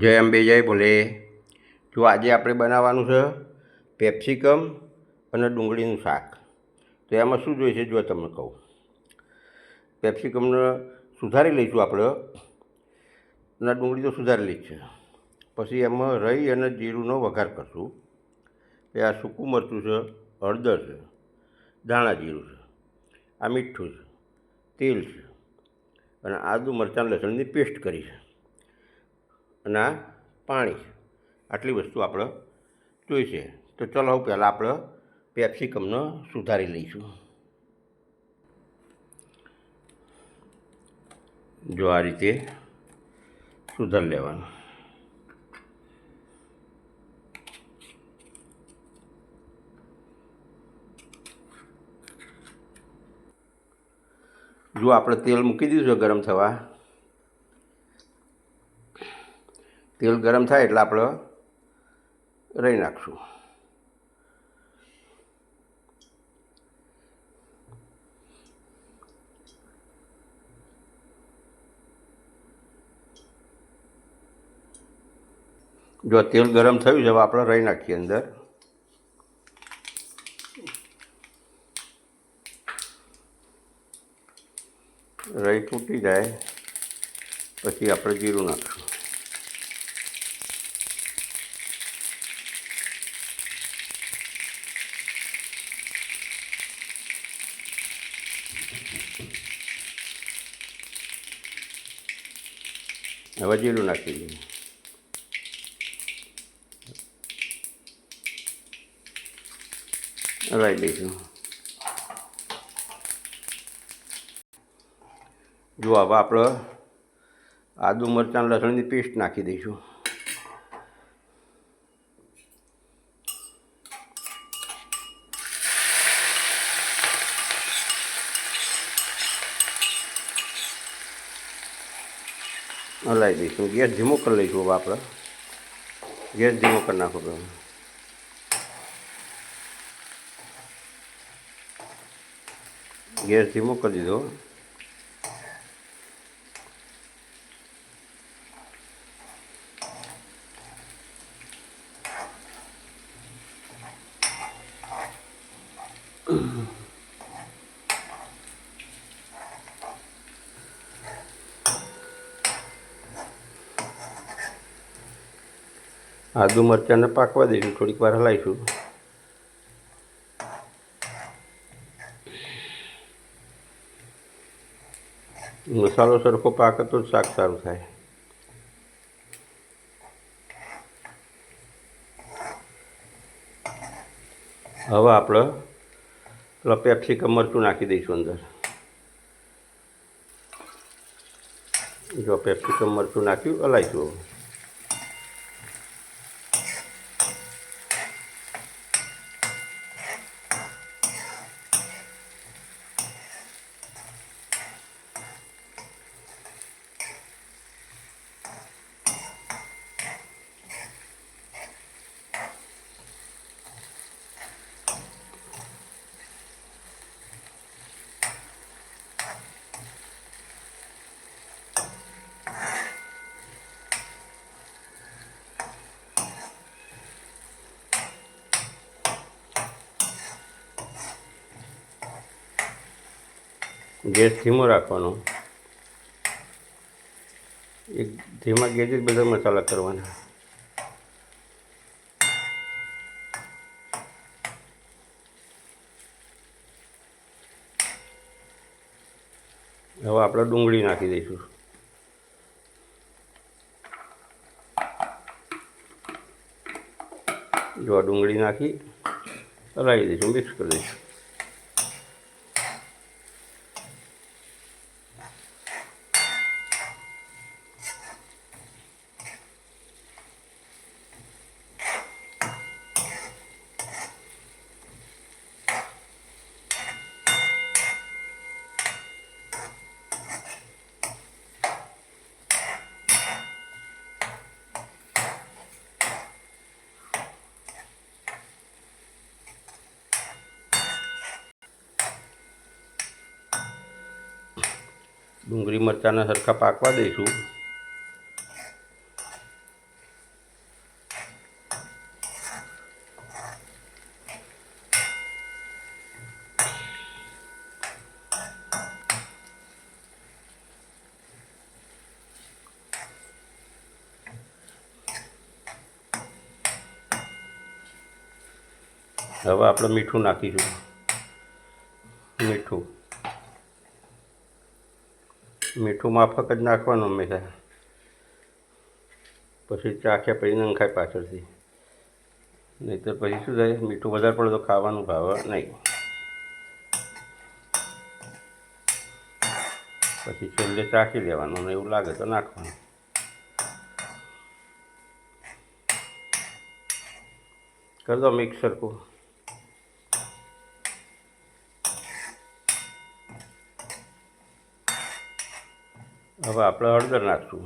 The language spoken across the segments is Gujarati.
જય અંબે, જય ભોલે. જો આજે આપણે બનાવવાનું છે પેપ્સિકમ અને ડુંગળીનું શાક. તો એમાં શું જોઈશે જો તમને કહું. પેપ્સિકમને સુધારી લઈશું આપણે અને ડુંગળી તો સુધારી લઈ છે. પછી એમાં રહી અને જીરુંનો વઘાર કરશું. એ આ સૂકું મરચું છે, હળદર છે, ધાણા જીરું છે, આ મીઠું છે, તેલ છે અને આદુ મરચાં લસણની પેસ્ટ કરી છે. અને પાણી. આટલી વસ્તુ આપણે જોઈશે તો ચલો હવે પહેલાં આપણે પેપ્સિકમનો સુધારી લઈશું. જો આ રીતે સુધારી લેવાનું. જો આપણે તેલ મૂકી દીધું છે ગરમ થવા તેલ ગરમ થાય એટલે આપણે રહી નાખશું. જો તેલ ગરમ થયું છે આપણે રહી નાખીએ અંદર. રહી તૂટી જાય, પછી આપણે જીરું નાખશું. હવે નાખી દઈએ. હલાવી દઈશું. જો હવે આપણે આદુ મરચાં લસણની પેસ્ટ નાખી દઈશું. હલાવી દઈશું ગેસ ધીમો કરી લઈશું હવે આપણે. ગેસ ધીમો કરી નાખો તો ગેસ ધીમો કરી દીધો. આદુ મરચાંને પાકવા દઈશું થોડીક વાર હલાવીશું. મસાલો સરખો પાકે તો શાક સારું થાય. હવે આપણે પેલા પેપ્સિકમ મરચું નાખી દઈશું અંદર. જો પેપ્સિકમ મરચું નાખ્યું, હલાવીશું ગેસ ધીમો રાખવાનો. એક ધીમા ગેસ જ બધા મસાલા કરવાના. હવે આપણે ડુંગળી નાખી દઈશું. જો ડુંગળી નાખી, હલાવી દઈશું, મિક્સ કરી દઈશું. ડુંગળી મરચાંના સરખા પાકવા દઈશું. હવે આપણે મીઠું નાખીશું. મીઠું. મીઠું માફક જ નાખવાનું હંમેશા પછી ચાખ્યા પછી નંખાય પાછળથી. નહીંતર પછી શું થાય? મીઠું વધારે પડે તો ખાવાનું ભાવે નહીં. પછી છેલ્લે ચાખી લેવાનું અને એવું લાગે તો નાખવાનું. કરી દો મિક્સ સરખું હવે આપણે હળદર નાખશું.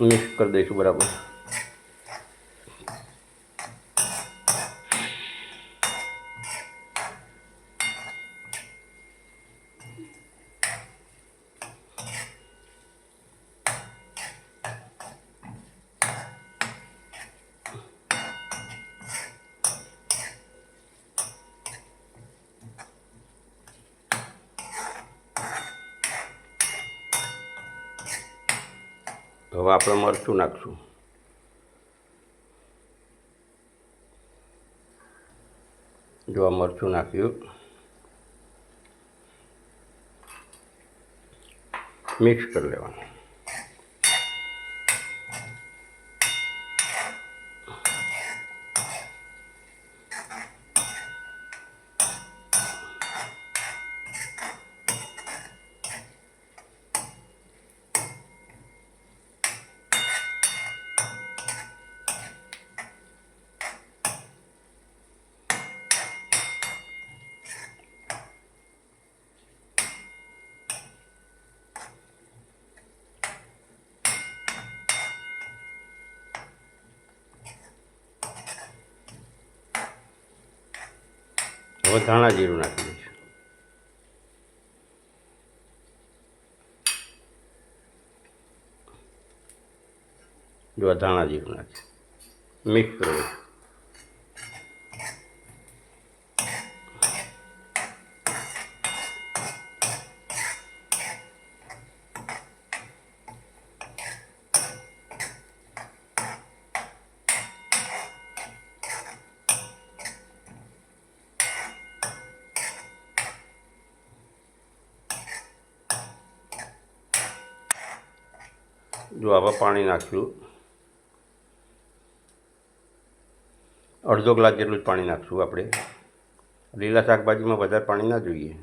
મિક્સ કરી દઈશું બરાબર. હવે આપણે મરચું નાખશું. જો આ મરચું નાખ્યું. મિક્સ કરી લેવાનું. હવે ધાણા જીરું નાખી દઈશું. જો ધાણા જીરું નાખી મિક્સ કરી જો આવા પાણી નાખ્યું, અડધો ગ્લાસ જેટલું જ પાણી નાખશું આપણે. લીલા શાકભાજીમાં વધારે પાણી ના જોઈએ.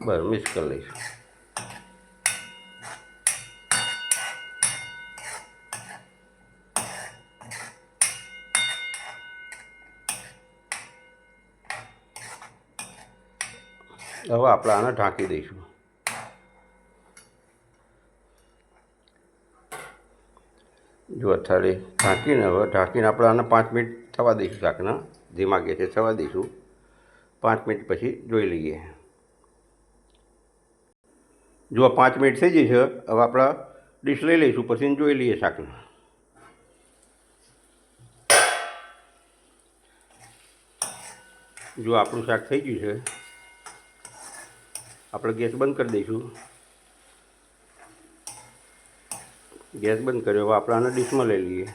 બરાબર મિક્સ કરી લઈશું. હવે આપણે આને ઢાંકી દઈશું. જો અથાળી ઢાંકીને હવે ઢાંકીને આપણે આને પાંચ મિનિટ થવા દઈશું શાકના ધીમા ગેસે થવા દઈશું. પાંચ મિનિટ પછી જોઈ લઈએ. જો પાંચ મિનિટ થઈ જશે હવે આપણા ડીશ લઈ લઈશું, પછી જોઈ લઈએ શાકને. જો આપણું શાક થઈ ગયું છે. આપણે ગેસ બંધ કરી દઈશું. ગેસ બંધ કર્યો. હવે આપણે આને ડીશમાં લઈ લઈએ.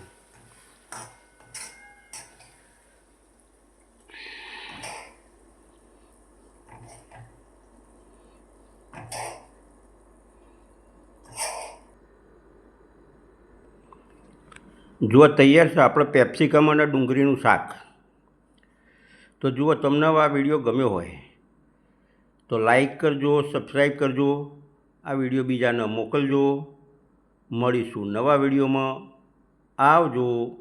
જુઓ, તૈયાર છે આપણે પેપ્સિકમ અને ડુંગળીનું શાક. તો જુઓ, તમને આ વીડિયો ગમ્યો હોય તો લાઈક કરજો, સબસ્ક્રાઈબ કરજો, આ વીડિયો બીજાને મોકલજો. મળીશું નવા વિડીયોમાં. આવજો.